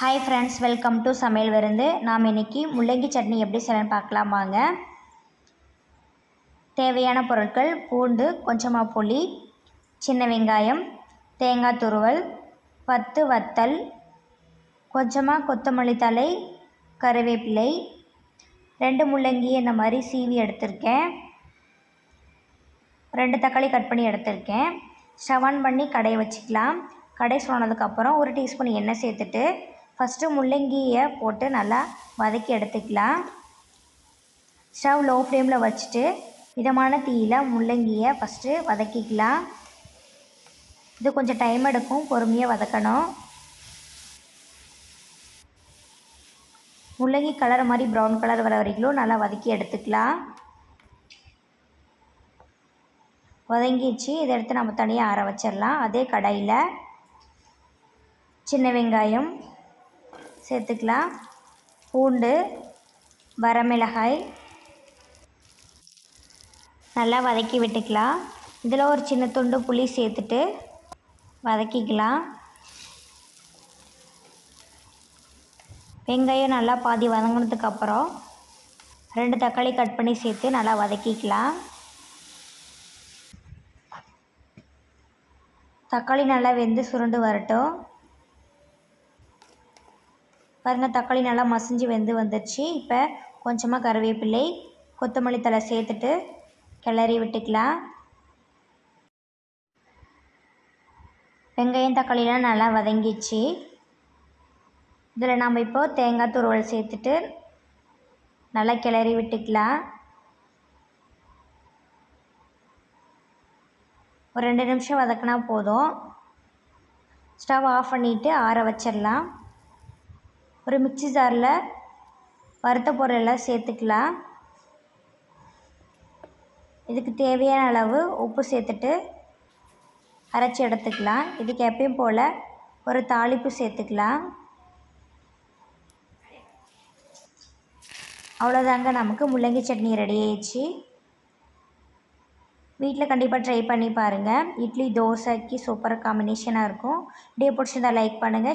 Hi friends welcome to சமையல் விருந்து. நாம் இன்றைக்கி முள்ளங்கி சட்னி எப்படி செய்யலாம்னு பார்க்கலாம் வாங்க. தேவையான பொருட்கள் பூண்டு கொஞ்சமாக புளி சின்ன வெங்காயம் தேங்காய் துருவல் பத்து வத்தல் கொஞ்சமாக கொத்தமல்லி தழை கருவேப்பிலை ரெண்டு முள்ளங்கி இந்த மாதிரி சீவி எடுத்திருக்கேன். ரெண்டு தக்காளி கட் பண்ணி எடுத்திருக்கேன். ஸ்டவ் ஆன் பண்ணி கடையை வச்சுக்கலாம். கடை சொன்னதுக்கப்புறம் ஒரு டீஸ்பூன் எண்ணெய் சேர்த்துட்டு ஃபஸ்ட்டு முள்ளங்கியை போட்டு நல்லா வதக்கி எடுத்துக்கலாம். ஸ்டவ் லோ ஃப்ளேமில் வச்சுட்டு மிதமான தீயில் முள்ளங்கியை ஃபஸ்ட்டு வதக்கிக்கலாம். இது கொஞ்சம் டைம் எடுக்கும் பொறுமையாக வதக்கணும். முள்ளங்கி கலர் மாதிரி ப்ரௌன் கலர் வர வரைக்கும் நல்லா வதக்கி எடுத்துக்கலாம். வதங்கிச்சு இதை எடுத்து நம்ம தனியாக ஆற வச்சிடலாம். அதே கடாயில் சின்ன வெங்காயம் சேர்த்துக்கலாம். பூண்டு வரமிளகாய். நல்லா வதக்கி விட்டுக்கலாம். இதில் ஒரு சின்ன துண்டு புளி சேர்த்துட்டு வதக்கிக்கலாம். வெங்காயம் நல்லா பாதி வதங்கினதுக்கப்புறம் ரெண்டு தக்காளி கட் பண்ணி சேர்த்து நல்லா வதக்கிக்கலாம். தக்காளி நல்லா வெந்து சுருண்டு வரட்டும். பாருங்கள் தக்காளி நல்லா மசிஞ்சு வெந்து வந்துடுச்சு இப்போ கொஞ்சமாக கருவேப்பிலை கொத்தமல்லி தழை சேர்த்துட்டு கிளறி விட்டுக்கலாம். வெங்காயம் தக்காளிலாம் நல்லா வதங்கிச்சு இதில் நம்ம இப்போது தேங்காய் துருவல் சேர்த்துட்டு நல்லா கிளறி விட்டுக்கலாம். ஒரு ரெண்டு நிமிஷம் வதக்கினா போதும். ஸ்டவ் ஆஃப் பண்ணிவிட்டு ஆற வச்சிடலாம். ஒரு மிக்சி ஜாரில் வறுத்த பொருளெல்லாம் சேர்த்துக்கலாம். இதுக்கு தேவையான அளவு உப்பு சேர்த்துட்டு அரைச்சி எடுத்துக்கலாம். இதுக்கு எப்பயும் போல் ஒரு தாளிப்பு சேர்த்துக்கலாம். அவ்வளோதாங்க நமக்கு. முள்ளங்கி சட்னி ரெடி ஆயிடுச்சு. வீட்டில் கண்டிப்பாக ட்ரை பண்ணி பாருங்கள் இட்லி தோசைக்கு சூப்பர் காம்பினேஷனாக இருக்கும். இப்படியே பிடிச்சிருந்தா லைக் பண்ணுங்கள்